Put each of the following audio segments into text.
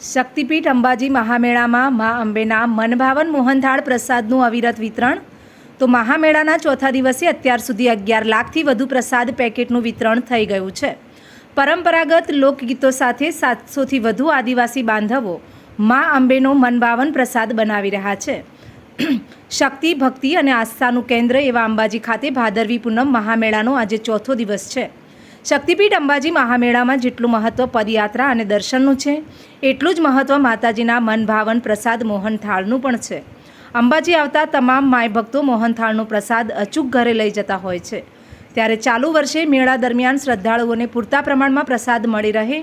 શક્તિપીઠ અંબાજી મહામેળામાં મા અંબેના મનભાવન મોહનથાળ પ્રસાદનું અવિરત વિતરણ. તો મહામેળાના ચોથા દિવસે અત્યાર સુધી અગિયાર લાખથી વધુ પ્રસાદ પેકેટનું વિતરણ થઈ ગયું છે. પરંપરાગત લોકગીતો સાથે સાતસોથી વધુ આદિવાસી બાંધવો મા અંબેનો મનભાવન પ્રસાદ બનાવી રહ્યા છે. શક્તિ, ભક્તિ અને આસ્થાનું કેન્દ્ર એવા અંબાજી ખાતે ભાદરવી પૂનમ મહામેળાનો આજે ચોથો દિવસ છે. શક્તિપીઠ અંબાજી મહામેળામાં જેટલું મહત્ત્વ પદયાત્રા અને દર્શનનું છે, એટલું જ મહત્ત્વ માતાજીના મનભાવન પ્રસાદ મોહનથાળનું પણ છે. અંબાજી આવતા તમામ માય ભક્તો મોહનથાળનો પ્રસાદ અચૂક ઘરે લઈ જતા હોય છે. ત્યારે ચાલુ વર્ષે મેળા દરમિયાન શ્રદ્ધાળુઓને પૂરતા પ્રમાણમાં પ્રસાદ મળી રહે.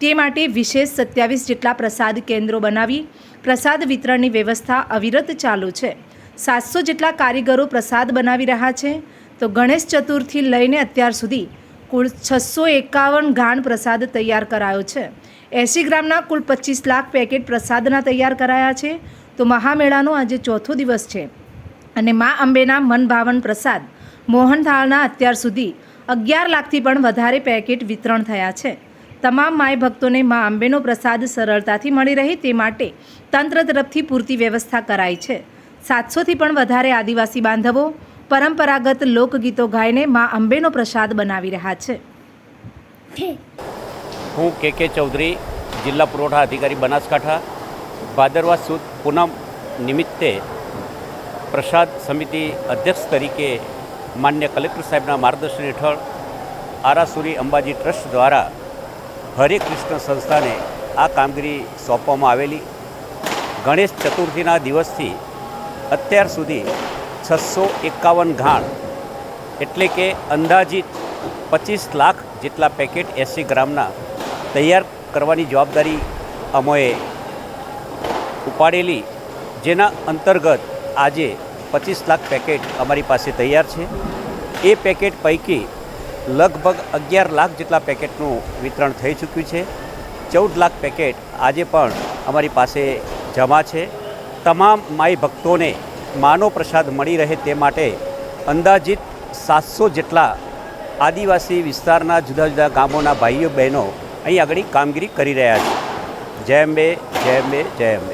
તે માટે વિશેષ સત્યાવીસ જેટલા પ્રસાદ કેન્દ્રો બનાવી, પ્રસાદ વિતરણની વ્યવસ્થા અવિરત ચાલુ છે. સાતસો જેટલા કારીગરો પ્રસાદ બનાવી રહ્યા છે. તો ગણેશ ચતુર્થી લઈને અત્યાર સુધી કુલ છસો એકાવન ઘાણ પ્રસાદ તૈયાર કરાયો છે. એંસી ગ્રામના કુલ પચીસ લાખ પેકેટ પ્રસાદના તૈયાર કરાયા છે. તો મહામેળાનો આજે ચોથો દિવસ છે. અને મા અંબેના મનભાવન પ્રસાદ મોહનથાળના અત્યાર સુધી અગિયાર લાખથી પણ વધારે પેકેટ વિતરણ થયા છે. તમામ માય ભક્તોને મા અંબેનો પ્રસાદ સરળતાથી મળી રહે તે માટે તંત્ર તરફથી પૂરતી વ્યવસ્થા કરાઈ છે. સાતસોથી પણ વધારે આદિવાસી બાંધવો પરંપરાગત લોકગીતો ગાઈને મા અંબેનો પ્રસાદ બનાવી રહ્યા છે. હું કે કે ચૌધરી, જિલ્લા પુરવઠા અધિકારી બનાસકાંઠા, ભાદરવા સુદ પૂનમ નિમિત્તે પ્રસાદ સમિતિ અધ્યક્ષ તરીકે માન્ય કલેક્ટર સાહેબના માર્ગદર્શન હેઠળ આરાસુરી અંબાજી ટ્રસ્ટ દ્વારા હરે કૃષ્ણ સંસ્થાને આ કામગીરી સોંપવામાં આવેલી. ગણેશ ચતુર્થીના દિવસથી અત્યાર સુધી છસો એકાવન ઘાણ, એટલે કે અંદાજિત પચીસ લાખ જેટલા પેકેટ એંસી ગ્રામના તૈયાર કરવાની જવાબદારી અમોએ ઉપાડેલી, જેના અંતર્ગત આજે પચીસ લાખ પેકેટ અમારી પાસે તૈયાર છે. એ પેકેટ પૈકી લગભગ અગિયાર લાખ જેટલા પેકેટનું વિતરણ થઈ ચૂક્યું છે. ચૌદ લાખ પેકેટ આજે પણ અમારી પાસે જમા છે. તમામ માઈ ભક્તોને માનો પ્રસાદ મળી રહે તે માટે અંદાજિત સાતસો જેટલા આદિવાસી વિસ્તારના જુદા જુદા ગામોના ભાઈઓ બહેનો અહીં આગળ કામગીરી કરી રહ્યા છે. જય અંબે જય અંબે જય અંબે.